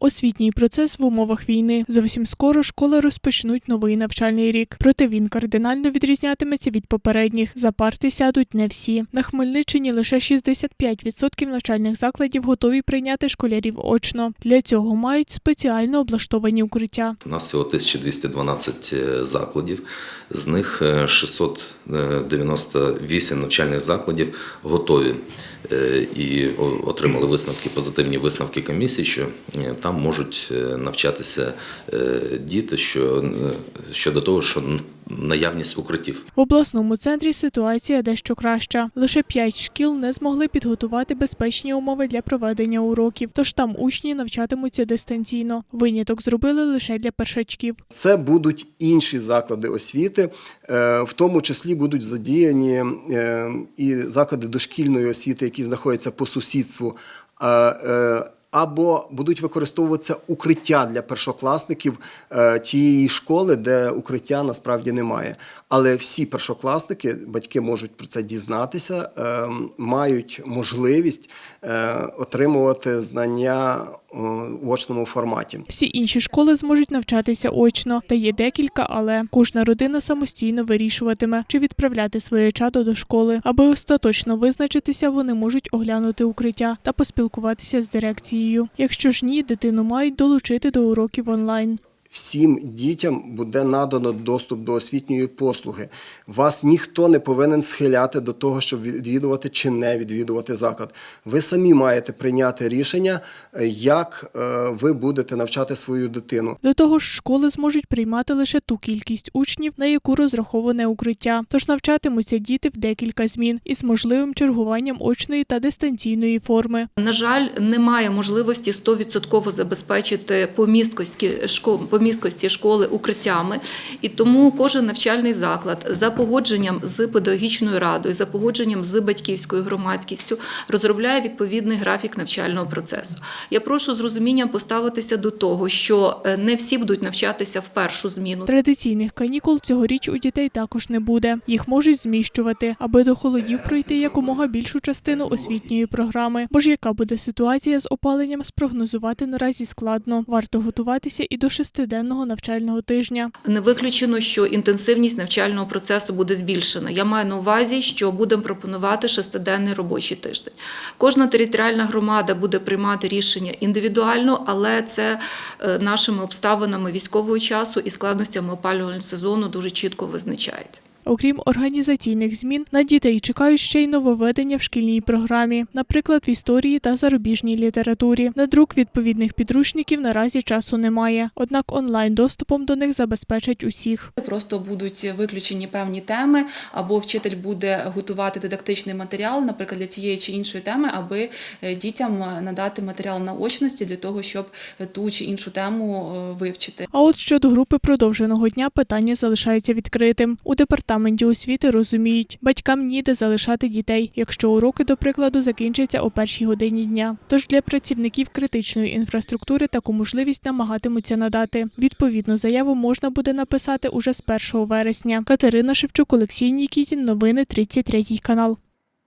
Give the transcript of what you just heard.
Освітній процес в умовах війни. Зовсім скоро школи розпочнуть новий навчальний рік. Проте він кардинально відрізнятиметься від попередніх. За парти сядуть не всі. На Хмельниччині лише 65% навчальних закладів готові прийняти школярів очно. Для цього мають спеціально облаштовані укриття. У нас всього 1212 закладів, з них е, 698 навчальних закладів готові е, і отримали висновки, позитивні висновки комісії, що е, там можуть е, навчатися е, діти що, е, щодо того, що наявність укриттів. В обласному центрі ситуація дещо краща. Лише п'ять шкіл не змогли підготувати безпечні умови для проведення уроків, тож там учні навчатимуться дистанційно. Виняток зробили лише для першачків. Це будуть інші заклади освіти, в тому числі будуть задіяні і заклади дошкільної освіти, які знаходяться по сусідству. а, Або будуть використовуватися укриття для першокласників е, тієї школи, де укриття насправді немає. Але всі першокласники, батьки можуть про це дізнатися, е, мають можливість е, отримувати знання в очному форматі. Всі інші школи зможуть навчатися очно. Та є декілька, але кожна родина самостійно вирішуватиме, чи відправляти своє чадо до школи. Аби остаточно визначитися, вони можуть оглянути укриття та поспілкуватися з дирекцією. Якщо ж ні, дитину мають долучити до уроків онлайн. Всім дітям буде надано доступ до освітньої послуги. Вас ніхто не повинен схиляти до того, щоб відвідувати чи не відвідувати заклад. Ви самі маєте прийняти рішення, е, як е, ви будете навчати свою дитину. До того ж, школи зможуть приймати лише ту кількість учнів, на яку розраховане укриття. Тож навчатимуться діти в декілька змін із можливим чергуванням очної та дистанційної форми. На жаль, немає можливості 100% забезпечити по місткості школ, по місткості школи укриттями, і тому кожен навчальний заклад за погодженням з педагогічною радою, за погодженням з батьківською громадськістю розробляє відповідний графік навчального процесу. Я прошу з розумінням поставитися до того, що е, не всі будуть навчатися в першу зміну. Традиційних канікул цьогоріч у дітей також не буде. Їх можуть зміщувати, аби до холодів пройти якомога більшу частину освітньої програми. Бо ж яка буде ситуація з опаленням, спрогнозувати наразі складно. Варто готуватися і до шестиденного навчального тижня. Не виключено, що інтенсивність навчального процесу буде збільшена. Я маю на увазі, що будемо пропонувати шестиденний робочий тиждень. Кожна територіальна громада буде приймати рішення індивідуально, але це е, нашими обставинами військового часу і складностями опалювального сезону дуже чітко визначається. Окрім організаційних змін, на дітей чекають ще й нововведення в шкільній програмі, наприклад, в історії та зарубіжній літературі. На друк відповідних підручників наразі часу немає, однак онлайн доступом до них забезпечать усіх. Просто будуть виключені певні теми, або вчитель буде готувати дидактичний матеріал, наприклад, для тієї чи іншої теми, аби е, дітям надати матеріал наочності для того, щоб ту чи іншу тему е, вивчити. А от щодо групи продовженого дня питання залишається відкритим. У департаменті освіти розуміють, батькам ніде залишати дітей, якщо уроки, до прикладу, закінчаться о першій годині дня. Тож для працівників критичної інфраструктури таку можливість намагатимуться надати. Відповідну заяву можна буде написати уже з 1 вересня. Катерина Шевчук, Олексій Нікітін. Новини 33 канал.